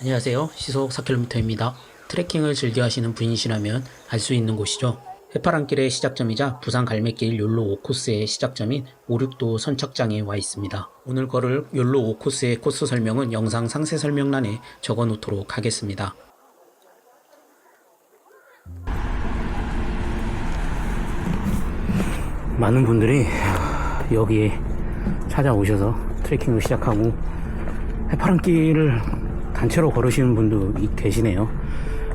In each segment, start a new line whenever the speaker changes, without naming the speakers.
안녕하세요. 시속 4km입니다. 트레킹을 즐겨 하시는 분이시라면 알 수 있는 곳이죠. 해파랑길의 시작점이자 부산 갈매길 욜로 5코스의 시작점인 569 선착장에 와 있습니다. 오늘 걸을 욜로 5코스의 코스 설명은 영상 상세 설명란에 적어 놓도록 하겠습니다. 많은 분들이 여기에 찾아오셔서 트레킹을 시작하고 해파랑길을 단체로 걸으시는 분도 이- 계시네요.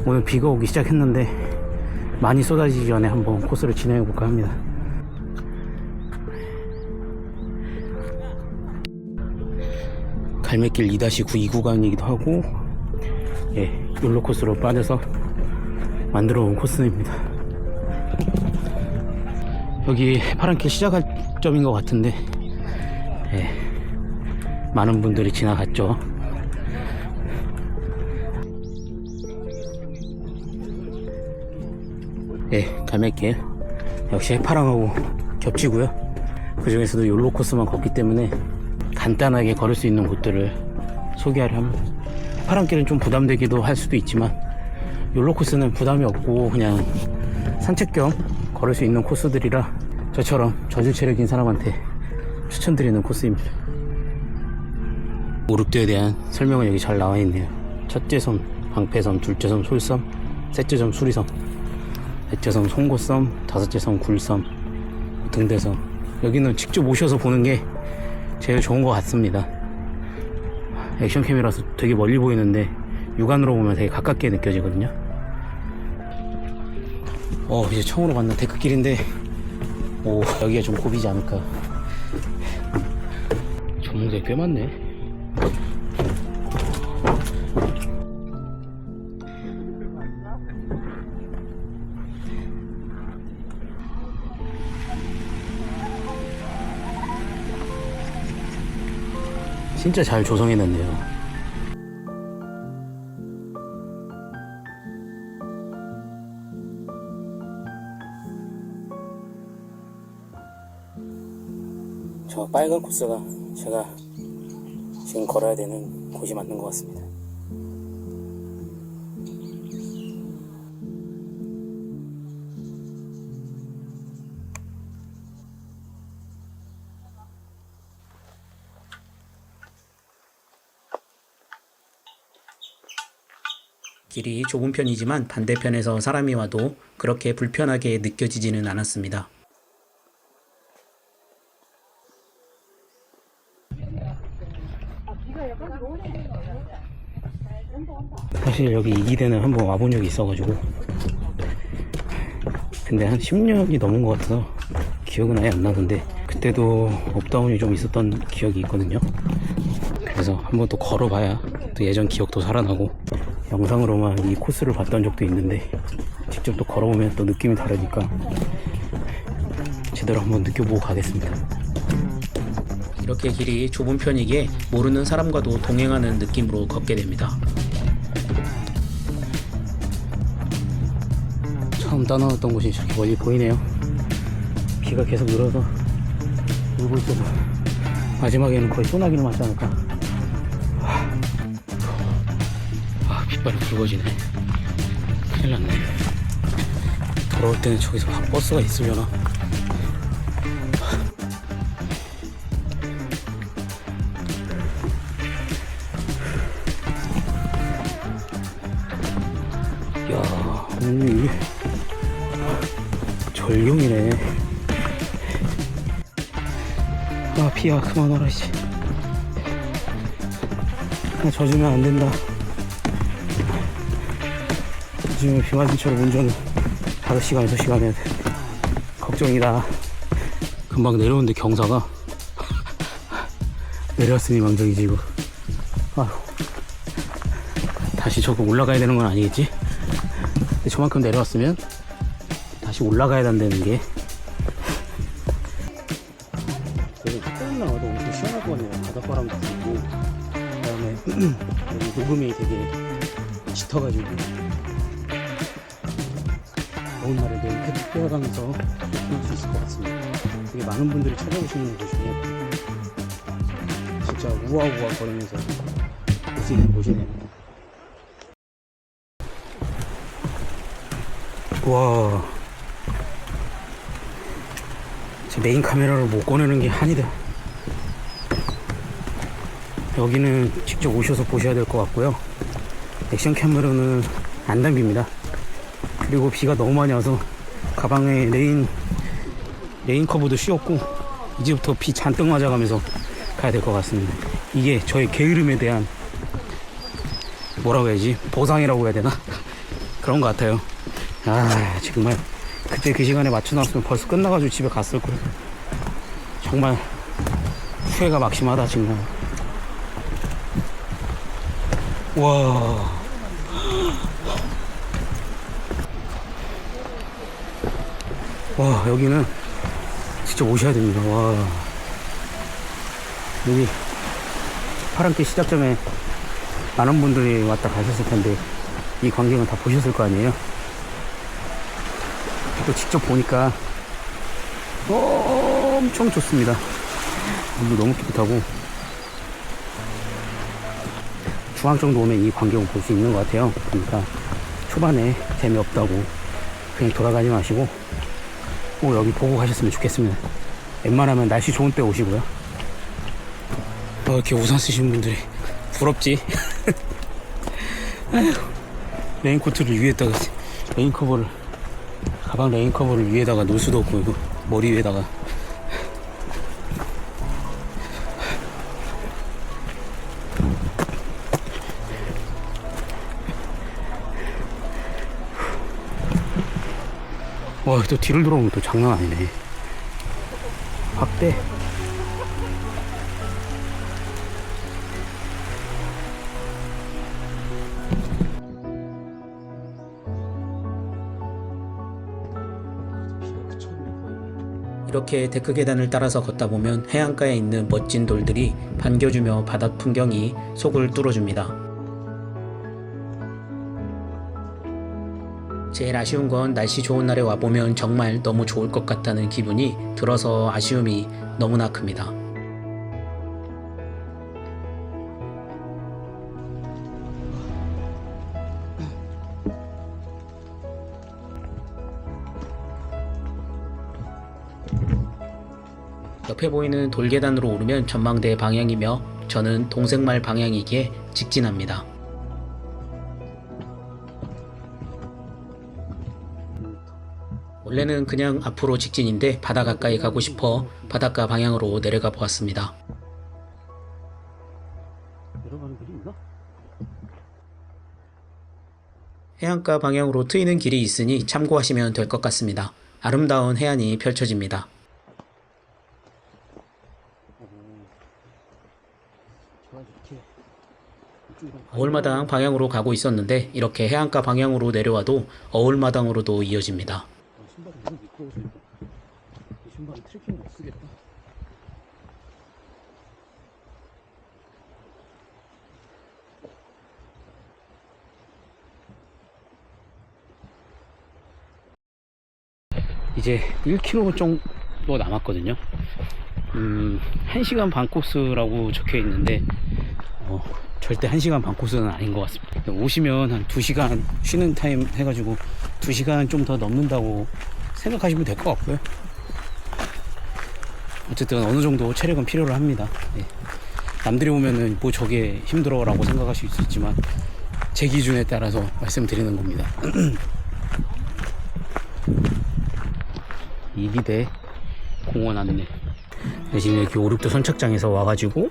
오늘 비가 오기 시작했는데 많이 쏟아지기 전에 한번 코스를 진행해 볼까 합니다. 갈매길 2-9이 구간이기도 하고 예, 욜로 코스로 빠져서 만들어 온 코스입니다. 여기 파란길 시작할 점인 것 같은데 예, 많은 분들이 지나갔죠. 예, 갈매길 역시 해파랑하고 겹치고요. 그 중에서도 욜로 코스만 걷기 때문에 간단하게 걸을 수 있는 곳들을 소개하려 합니다. 해파랑길은 좀 부담되기도 할 수도 있지만 욜로 코스는 부담이 없고 그냥 산책 겸 걸을 수 있는 코스들이라 저처럼 저질 체력인 사람한테 추천드리는 코스입니다. 오륙도에 대한 설명은 여기 잘 나와 있네요. 첫째 섬 방패섬, 둘째 섬 솔섬, 셋째 섬 수리섬, 넷째 섬 송곳섬, 다섯째 섬 굴섬, 등대섬. 여기는 직접 오셔서 보는 게 제일 좋은 것 같습니다. 액션캠이라서 되게 멀리 보이는데 육안으로 보면 되게 가깝게 느껴지거든요. 어 이제 처음으로 만난 데크길인데 오 여기가 좀 고비지 않을까 전문대 꽤 많네 진짜 잘 조성해놨네요 저 빨간 코스가 제가 지금 걸어야 되는 곳이 맞는 것 같습니다. 길이 좁은 편이지만 반대편에서 사람이 와도 그렇게 불편하게 느껴지지는 않았습니다. 사실 여기 이기대는 한번 와본 적이 있어가지고. 근데 한 10년이 넘은 것 같아서 기억은 아예 안 나던데 그때도 업다운이 좀 있었던 기억이 있거든요. 그래서 한번 또 걸어봐야 또 예전 기억도 살아나고 영상으로만 이 코스를 봤던 적도 있는데 직접 또 걸어보면 또 느낌이 다르니까 제대로 한번 느껴보고 가겠습니다 이렇게 길이 좁은 편이기에 모르는 사람과도 동행하는 느낌으로 걷게 됩니다 처음 떠나왔던 곳이 저렇게 멀리 보이네요. 비가 계속 늘어서 울고 있어서 마지막에는 거의 소나기를 맞지 않을까. 아, 빗발이 굵어지네. 큰일 났네. 돌아올 때는 저기서 버스가 있으려나. 야, 오늘 이게 절경이네. 아, 비야, 그만 와라, 씨. 나 젖으면 안 된다. 요즘에 비 맞은 차로 운전 5시간, 6시간 해야 돼. 걱정이다. 금방 내려오는데 경사가 내려왔으니 망정이지, 이거. 아휴. 다시 저거 올라가야 되는 건 아니겠지? 근데 저만큼 내려왔으면 다시 올라가야 된다는 게 여기 조금 나와도 엄청 시원할 것 같네요 바닷바람도 불고 그 다음에 녹음이 되게 짙어가지고 걸어가면서 느낄 수 있을 것 같습니다. 되게 많은 분들이 찾아오시는 곳이네요. 진짜 우아우아 거리면서 볼 수 있는 곳이네요. 와. 제 메인 카메라를 못 꺼내는 게 한이다. 여기는 직접 오셔서 보셔야 될 것 같고요. 액션 카메라는 안 담깁니다. 그리고 비가 너무 많이 와서 가방에 레인 레인 커버도 씌웠고 이제부터 비 잔뜩 맞아가면서 가야 될 것 같습니다. 이게 저의 게으름에 대한 뭐라고 해야지 보상이라고 해야 되나 그런 것 같아요. 아 정말 그때 그 시간에 맞춰 놨으면 벌써 끝나가지고 집에 갔을 거예요. 정말 후회가 막심하다 정말. 와. 와 여기는 진짜 오셔야 됩니다. 와 여기 파란길 시작점에 많은 분들이 왔다 가셨을 텐데 이 광경은 다 보셨을 거 아니에요? 또 직접 보니까 엄청 좋습니다. 물도 너무 깨끗하고 중앙 정도 오면 이 광경을 볼 수 있는 것 같아요. 그러니까 초반에 재미없다고 그냥 돌아가지 마시고 꼭 여기 보고 가셨으면 좋겠습니다. 웬만하면 날씨 좋은 때 오시고요. 어, 이렇게 우산 쓰시는 분들이 부럽지? 레인코트를 위에다가 레인커버를 가방 레인커버를 위에다가 놓을 수도 없고 이거 머리 위에다가 와, 또 뒤를 돌아오면 또 장난 아니네. 확대. 이렇게 데크 계단을 따라서 걷다 보면 해안가에 있는 멋진 돌들이 반겨주며 바다 풍경이 속을 뚫어줍니다. 제일 아쉬운 건 날씨 좋은 날에 와보면 정말 너무 좋을 것 같다는 기분이 들어서 아쉬움이 너무나 큽니다. 옆에 보이는 돌계단으로 오르면 전망대 방향이며 저는 동생말 방향이기에 직진합니다. 원래는 그냥 앞으로 직진인데 바다 가까이 가고 싶어 바닷가 방향으로 내려가 보았습니다. 해안가 방향으로 트이는 길이 있으니 참고하시면 될 것 같습니다. 아름다운 해안이 펼쳐집니다. 어울마당 방향으로 가고 있었는데 이렇게 해안가 방향으로 내려와도 어울마당으로도 이어집니다. 미끄러워서 이 신발은 트레킹 못 쓰겠다. 이제 1km 정도 남았거든요. 음, 1시간 반 코스라고 적혀 있는데, 어, 절대 1시간 반 코스는 아닌 것 같습니다. 오시면 한 2시간 쉬는 타임 해가지고 2시간 좀 더 넘는다고 생각하시면 될 것 같고요. 어쨌든 어느 정도 체력은 필요로 합니다. 예. 남들이 보면은 뭐 저게 힘들어라고 생각하실 수 있지만 제 기준에 따라서 말씀드리는 겁니다. 이기대 공원 안내. 네, 지금 여기 오륙도 선착장에서 와가지고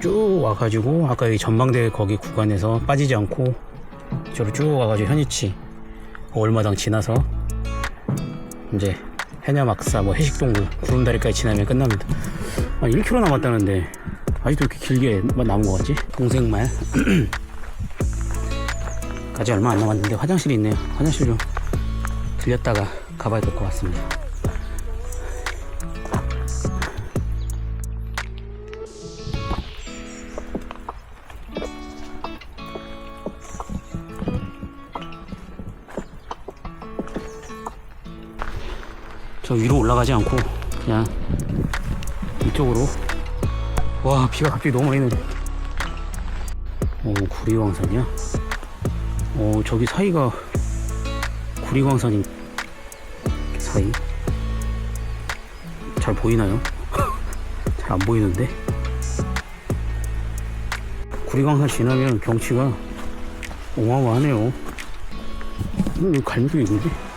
쭉 와가지고 아까 여기 전망대 거기 구간에서 빠지지 않고 저로 쭉 와가지고 현이치 얼마당 지나서 이제 해녀 막사 뭐 해식동굴 구름다리까지 지나면 끝납니다. 아 1km 남았다는데 아직도 이렇게 길게 남은 것 같지? 동생 말. 까지 얼마 안 남았는데 화장실이 있네요. 화장실 좀 들렸다가 가봐야 될 것 같습니다 저 위로 올라가지 않고 그냥 이쪽으로. 와 비가 갑자기 너무 많이 내려. 오 구리왕산이야? 오 저기 사이가
구리광산이 사이? 잘 보이나요? 잘 안 보이는데? 구리광산 지나면 경치가 어마어마하네요. 여기 갈매기 있는데?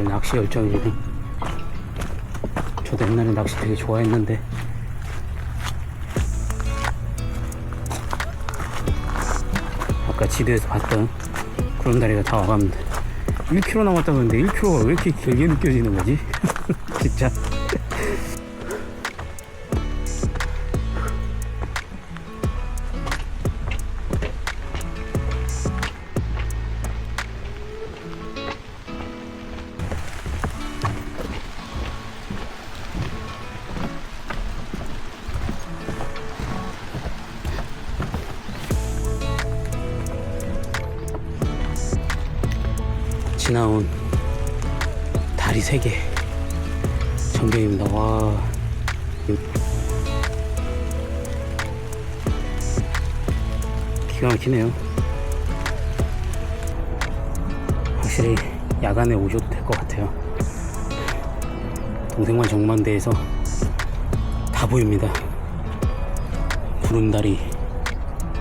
와 다들 낚시 열정이네 저도 옛날에 낚시 되게 좋아했는데. 아까 지도에서 봤던 그런 다리가 다 와갑니다 1km 남았다 그러는데 1km가 왜 이렇게 길게 느껴지는 거지? 진짜 지나온 다리 3개. 전경입니다 와 기가 막히네요. 확실히 야간에 오셔도 될 것 같아요. 동생만 정만대에서 다 보입니다. 구름다리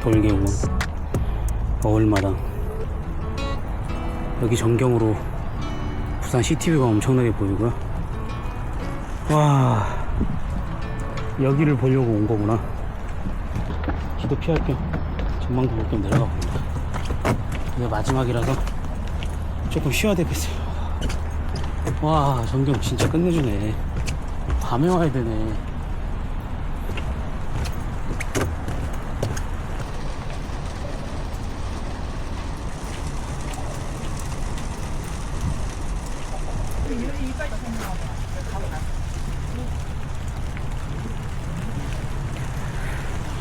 돌개우원 어울마당 여기 전경으로 부산 시티뷰가 엄청나게 보이고요. 와, 여기를 보려고 온 거구나. 기도 피할 겸 전망도 볼 겸 내려가 봅니다. 이게 마지막이라서 조금 쉬어야 되겠어요. 와, 전경 진짜 끝내주네. 밤에 와야 되네.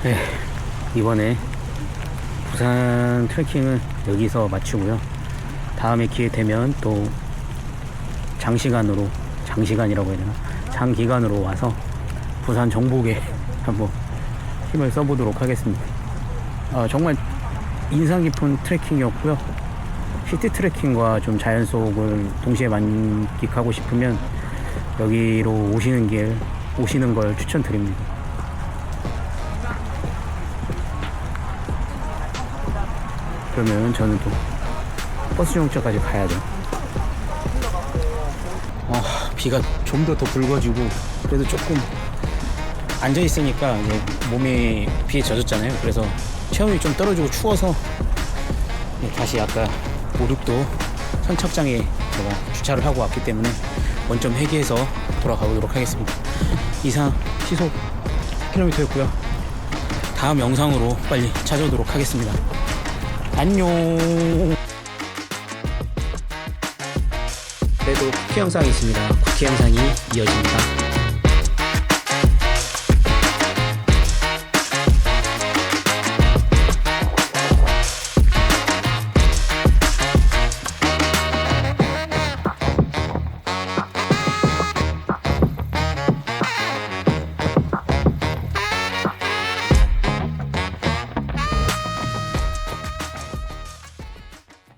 네, 이번에 부산 트레킹은 여기서 마치고요. 다음에 기회 되면 또 장시간으로, 장시간이라고 해야 되나? 장기간으로 와서 부산 정복에 한번 힘을 써보도록 하겠습니다. 아, 정말 인상 깊은 트레킹이었고요. 시티 트레킹과 좀 자연 속을 동시에 만끽하고 싶으면 여기로 오시는 길, 오시는 걸 추천드립니다. 그러면 저는 또 버스 정차까지 가야죠. 아, 비가 좀 더 더 붉어지고 그래도 조금 앉아 있으니까 몸이 비에 젖었잖아요. 그래서 체온이 좀 떨어지고 추워서 네, 다시 아까 5, 6도 선착장에 제가 주차를 하고 왔기 때문에 원점 회귀해서 돌아가보도록 하겠습니다. 이상 시속 10km였고요. 다음 영상으로 빨리 찾아오도록 하겠습니다. 안녕. 그래도 쿠키 영상이 있습니다. 쿠키 영상이 이어집니다.